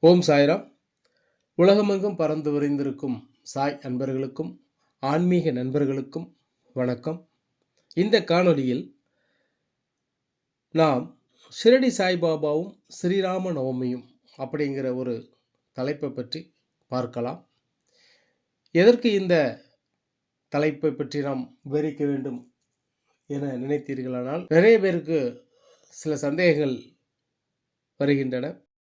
ஓம் சாய்ராம். உலகமெங்கும் பறந்து விரைந்திருக்கும் சாய் அன்பர்களுக்கும் ஆன்மீக நண்பர்களுக்கும் வணக்கம். இந்த காணொளியில் நாம் ஷிரடி சாய்பாபாவும் ஸ்ரீராம நவமியும் அப்படிங்கிற ஒரு தலைப்பை பற்றி பார்க்கலாம். எதற்கு இந்த தலைப்பை பற்றி நாம் விவரிக்க வேண்டும்? என நினைத்தீர்களானால் நிறைய பேருக்கு சில சந்தேகங்கள் வருகின்றன.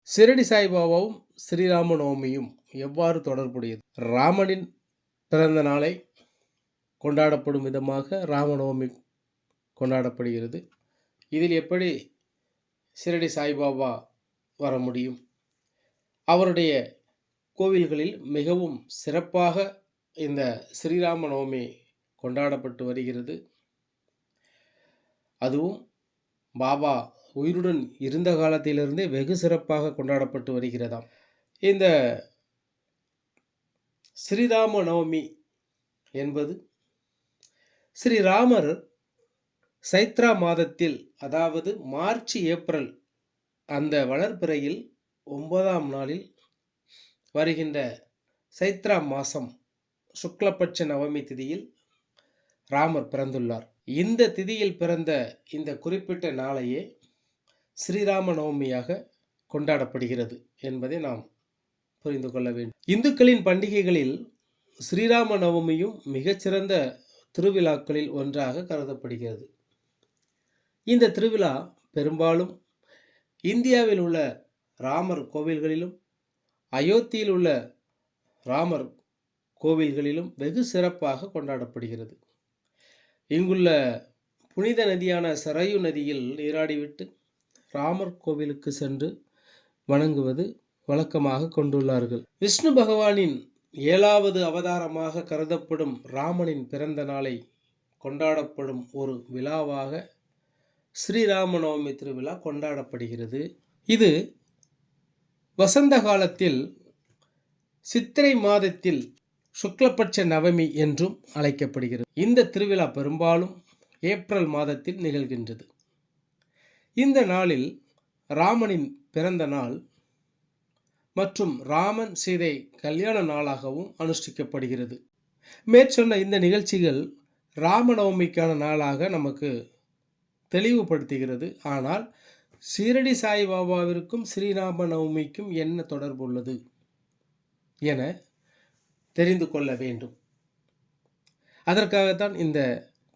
சிரடி சாய்பாபாவும் ஸ்ரீராம நவமியும் எவ்வாறு தொடர்புடையது? ராமனின் பிறந்த நாளை கொண்டாடப்படும் விதமாக ராமநவமி கொண்டாடப்படுகிறது. இதில் எப்படி சிரடி சாய்பாபா வர முடியும்? அவருடைய கோவில்களில் மிகவும் சிறப்பாக இந்த ஸ்ரீராம நவமி கொண்டாடப்பட்டு வருகிறது. அதுவும் பாபா உயிருடன் இருந்த காலத்திலிருந்தே வெகு சிறப்பாக கொண்டாடப்பட்டு வருகிறதாம். இந்த ஸ்ரீராம நவமி என்பது ஸ்ரீராமர் சைத்ரா மாதத்தில் அதாவது மார்ச் ஏப்ரல் அந்த வளர்பிறையில் ஒன்பதாம் நாளில் வருகின்ற சைத்ரா மாதம் சுக்லபட்ச நவமி திதியில் ராமர் பிறந்துள்ளார். இந்த திதியில் பிறந்த இந்த குறிப்பிட்ட நாளையே ஸ்ரீராம நவமியாக கொண்டாடப்படுகிறது என்பதை நாம் புரிந்து கொள்ள வேண்டும். இந்துக்களின் பண்டிகைகளில் ஸ்ரீராம நவமியும் மிகச்சிறந்த திருவிழாக்களில் ஒன்றாக கருதப்படுகிறது. இந்த திருவிழா பெரும்பாலும் இந்தியாவில் உள்ள ராமர் கோவில்களிலும் அயோத்தியில் உள்ள ராமர் கோவில்களிலும் வெகு சிறப்பாக கொண்டாடப்படுகிறது. இங்குள்ள புனித நதியான சரையு நதியில் நீராடிவிட்டு ராமர் கோவிலுக்கு சென்று வணங்குவது வழக்கமாக கொண்டுள்ளார்கள். விஷ்ணு பகவானின் ஏழாவது அவதாரமாக கருதப்படும் ராமனின் பிறந்த நாளை கொண்டாடப்படும் ஒரு விழாவாக ஸ்ரீராமநவமி திருவிழா கொண்டாடப்படுகிறது. இது வசந்த காலத்தில் சித்திரை மாதத்தில் சுக்லபட்ச நவமி என்றும் அழைக்கப்படுகிறது. இந்த திருவிழா பெரும்பாலும் ஏப்ரல் மாதத்தில் நிகழ்கின்றது. இந்த நாளில் ராமனின் பிறந்த நாள் மற்றும் ராமன் சீதை கல்யாண நாளாகவும் அனுஷ்டிக்கப்படுகிறது. மேற்சொன்ன இந்த நிகழ்ச்சிகள் ராமநவமிக்கான நாளாக நமக்கு தெளிவுபடுத்துகிறது. ஆனால் சீரடி சாய்பாபாவிற்கும் ஸ்ரீராம நவமிக்கும் என்ன தொடர்பு உள்ளது? என தெரிந்து கொள்ள வேண்டும். அதற்காகத்தான் இந்த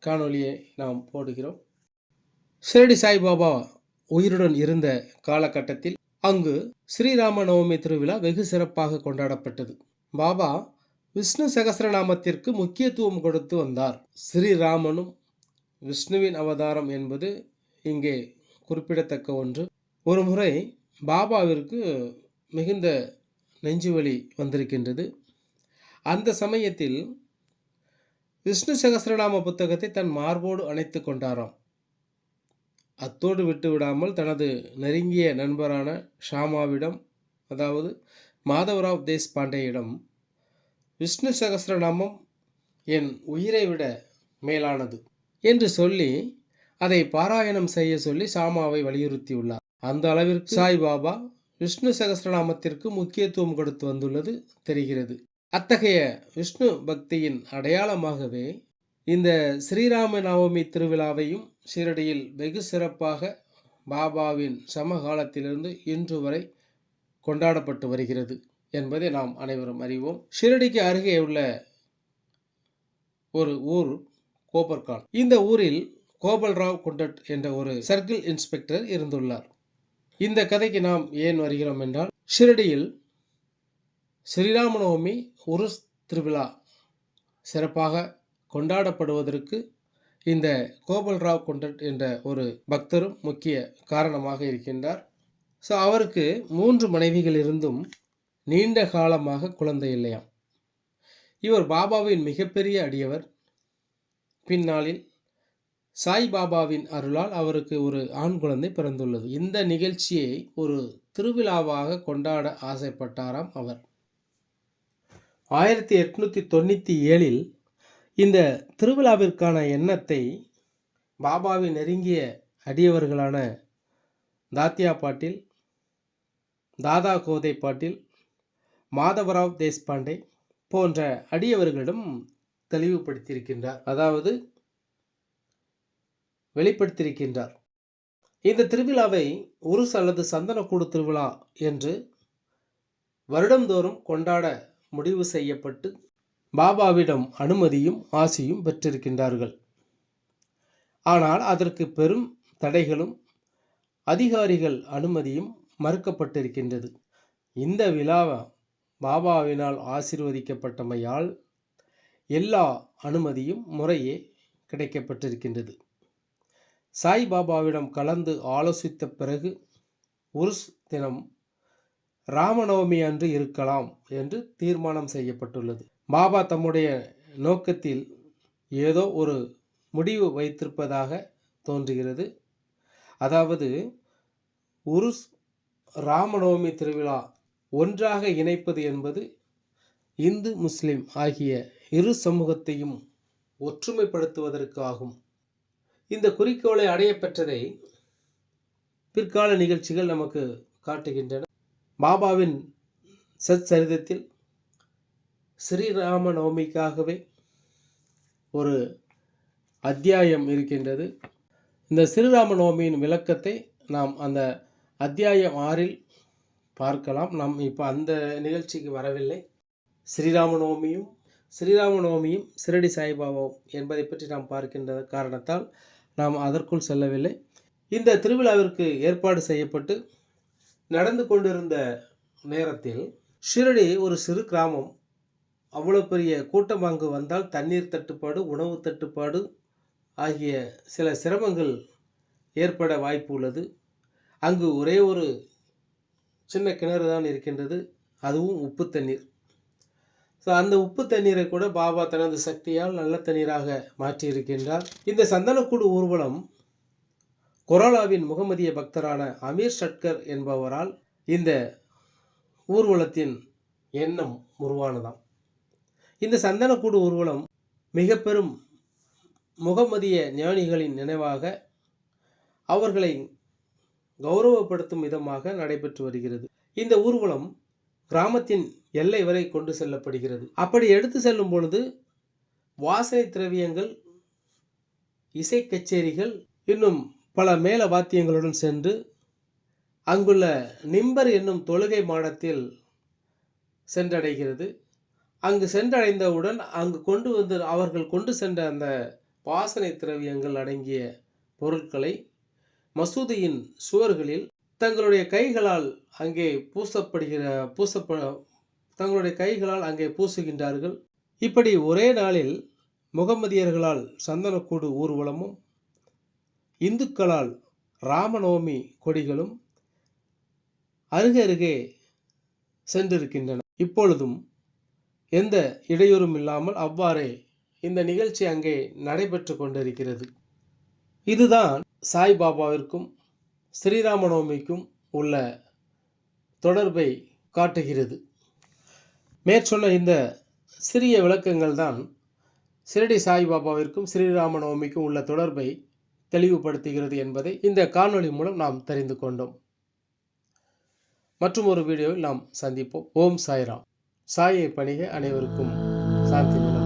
காணொளியை நாம் போடுகிறோம். ஷிரடி சாய்பாபா உயிருடன் இருந்த காலகட்டத்தில் அங்கு ஸ்ரீராம நவமி திருவிழா வெகு சிறப்பாக கொண்டாடப்பட்டது. பாபா விஷ்ணு சகசரநாமத்திற்கு முக்கியத்துவம் கொடுத்து வந்தார். ஸ்ரீராமனும் விஷ்ணுவின் அவதாரம் என்பது இங்கே குறிப்பிடத்தக்க ஒன்று. ஒரு முறை பாபாவிற்கு மிகுந்த நெஞ்சுவலி வந்திருக்கின்றது. அந்த சமயத்தில் விஷ்ணு சகசிரநாம புத்தகத்தை தன் மார்போடு அணைத்து கொண்டாராம். அத்தோடு விட்டு விடாமல் தனது நெருங்கிய நண்பரான ஷாமாவிடம் அதாவது மாதவராவ் தேஷ்பாண்டேயிடம் விஷ்ணு சகசிரநாமம் என் உயிரை விட மேலானது என்று சொல்லி அதை பாராயணம் செய்ய சொல்லி சாமாவை வலியுறுத்தியுள்ளார். அந்த அளவிற்கு சாய் பாபா விஷ்ணு சகசிரநாமத்திற்கு முக்கியத்துவம் கொடுத்து வந்துள்ளது தெரிகிறது. அத்தகைய விஷ்ணு பக்தியின் அடையாளமாகவே இந்த ஸ்ரீராம நவமி திருவிழாவையும் ஷிரடியில் வெகு சிறப்பாக பாபாவின் சமகாலத்திலிருந்து இன்று வரை கொண்டாடப்பட்டு வருகிறது என்பதை நாம் அனைவரும் அறிவோம். ஷிரடிக்கு அருகே உள்ள ஒரு ஊர் கோபர்கான் இந்த ஊரில் கோபல்ராவ் குண்டட் என்ற ஒரு சர்க்கிள் இன்ஸ்பெக்டர் இருந்துள்ளார். இந்த கதைக்கு நாம் ஏன் வருகிறோம் என்றால் ஷிரடியில் ஸ்ரீராமநவமி உருஸ் திருவிழா சிறப்பாக கொண்டாடப்படுவதற்கு இந்த கோபல்ராவ் குண்டட் என்ற ஒரு பக்தரும் முக்கிய காரணமாக இருக்கின்றார். ஸோ அவருக்கு மூன்று மனைவிகள் இருந்தும் நீண்ட காலமாக குழந்தை இல்லையாம். இவர் பாபாவின் மிகப்பெரிய அடியவர். பின்னாளில் சாய் பாபாவின் அருளால் அவருக்கு ஒரு ஆண் குழந்தை பிறந்துள்ளது. இந்த நிகழ்ச்சியை ஒரு திருவிழாவாக கொண்டாட ஆசைப்பட்டாராம் அவர். ஆயிரத்தி எட்நூற்றி தொண்ணூற்றி ஏழில் இந்த திருவிழாவிற்கான எண்ணத்தை பாபாவின் நெருங்கிய அடியவர்களான தாத்தியா பாட்டில் தாதா கோதை பாட்டில் மாதவராவ் தேஷ்பாண்டே போன்ற அடியவர்களிடம் தெளிவுபடுத்தியிருக்கின்றார். அதாவது வெளிப்படுத்தியிருக்கின்றார். இந்த திருவிழாவை உருஸ் அல்லது சந்தனக்கூடு திருவிழா என்று வருடந்தோறும் கொண்டாட முடிவு செய்யப்பட்டு பாபாவிடம் அனுமதியும் ஆசியும் பெற்றிருக்கின்றார்கள். ஆனால் அதற்கு பெரும் தடைகளும் அதிகாரிகள் அனுமதியும் மறுக்கப்பட்டிருக்கின்றது. இந்த விழாவை பாபாவினால் ஆசிர்வதிக்கப்பட்டமையால் எல்லா அனுமதியும் முறையே கிடைக்கப்பட்டிருக்கின்றது. சாய் பாபாவிடம் கலந்து ஆலோசித்த பிறகு உருஸ் தினம் ராமநவமி அன்று இருக்கலாம் என்று தீர்மானம் செய்யப்பட்டுள்ளது. பாபா தம்முடைய நோக்கத்தில் ஏதோ ஒரு முடிவு வைத்திருப்பதாக தோன்றுகிறது. அதாவது உருஸ் ராமநவமி திருவிழா ஒன்றாக இணைப்பது என்பது இந்து முஸ்லிம் ஆகிய இரு சமூகத்தையும் ஒற்றுமைப்படுத்துவதற்கு ஆகும். இந்த குறிக்கோளை அடைய பெற்றதை பிற்கால நிகழ்ச்சிகள் நமக்கு காட்டுகின்றன. பாபாவின் சச்சரிதத்தில் ஸ்ரீராம நவமிக்காகவே ஒரு அத்தியாயம் இருக்கின்றது. இந்த ஸ்ரீராம நவமியின் விளக்கத்தை நாம் அந்த அத்தியாயம் ஆறில் பார்க்கலாம். நாம் இப்போ அந்த நிகழ்ச்சிக்கு வரவில்லை. ஸ்ரீராம நவமியும் ஸ்ரீராம நவமியும் சிரடி சாய்பாபாவும் என்பதை பற்றி நாம் பார்க்கின்ற காரணத்தால் நாம் அதற்குள் செல்லவில்லை. இந்த திருவிழாவிற்கு ஏற்பாடு செய்யப்பட்டு நடந்து கொண்டிருந்த நேரத்தில் ஷிரடி ஒரு சிறு கிராமம். அவ்வளோ பெரிய கூட்டம் அங்கு வந்தால் தண்ணீர் தட்டுப்பாடு உணவு தட்டுப்பாடு ஆகிய சில சிரமங்கள் ஏற்பட வாய்ப்பு உள்ளது. அங்கு ஒரே ஒரு சின்ன கிணறு தான் இருக்கின்றது அதுவும் உப்பு தண்ணீர். ஸோ அந்த உப்பு தண்ணீரை கூட பாபா தனது சக்தியால் நல்ல தண்ணீராக மாற்றியிருக்கின்றார். இந்த சந்தனக்கூடு ஊர்வலம் கொரோலாவின் முகமதிய பக்தரான அமீர் ஷட்கர் என்பவரால் இந்த ஊர்வலத்தின் எண்ணம் உருவானதாம். இந்த சந்தனக்கூடு ஊர்வலம் மிக பெரும் முகமதிய ஞானிகளின் நினைவாக அவர்களை கௌரவப்படுத்தும் விதமாக நடைபெற்று வருகிறது. இந்த ஊர்வலம் கிராமத்தின் எல்லை வரை கொண்டு செல்லப்படுகிறது. அப்படி எடுத்து செல்லும் பொழுது வாசனை திரவியங்கள் இசை கச்சேரிகள் இன்னும் பல மேல வாத்தியங்களுடன் சென்று அங்குள்ள நிம்பர் என்னும் தொழுகை மாடத்தில் சென்றடைகிறது. அங்கு சென்றடைந்தவுடன் அங்கு கொண்டு வந்து அவர்கள் கொண்டு சென்ற அந்த வாசனை திரவியங்கள் அடங்கிய பொருட்களை மசூதியின் சுவர்களில் தங்களுடைய கைகளால் அங்கே பூசப்படுகிற பூசப்ப தங்களுடைய கைகளால் அங்கே பூசுகின்றார்கள். இப்படி ஒரே நாளில் முகமதியர்களால் சந்தனக்கூடு ஊர்வலமும் இந்துக்களால் ராமநவமி கொடிகளும் அருகருகே சென்றிருக்கின்றன. இப்பொழுதும் எந்த இடையூறும் இல்லாமல் அவ்வாறே இந்த நிகழ்ச்சி அங்கே நடைபெற்று கொண்டிருக்கிறது. இதுதான் சாய்பாபாவிற்கும் ஸ்ரீராமநவமிக்கும் உள்ள தொடர்பை காட்டுகிறது. மேற்சொன்ன இந்த சிறிய விளக்கங்கள் தான் சிரடி சாய்பாபாவிற்கும் ஸ்ரீராமநவமிக்கும் உள்ள தொடர்பை தெளிவுபடுத்துகிறது என்பதை இந்த காணொளி மூலம் நாம் தெரிந்து கொண்டோம். மற்றும் ஒரு வீடியோவில் நாம் சந்திப்போம். ஓம் சாய்ராம். சாயை பணிக அனைவருக்கும் சாந்தி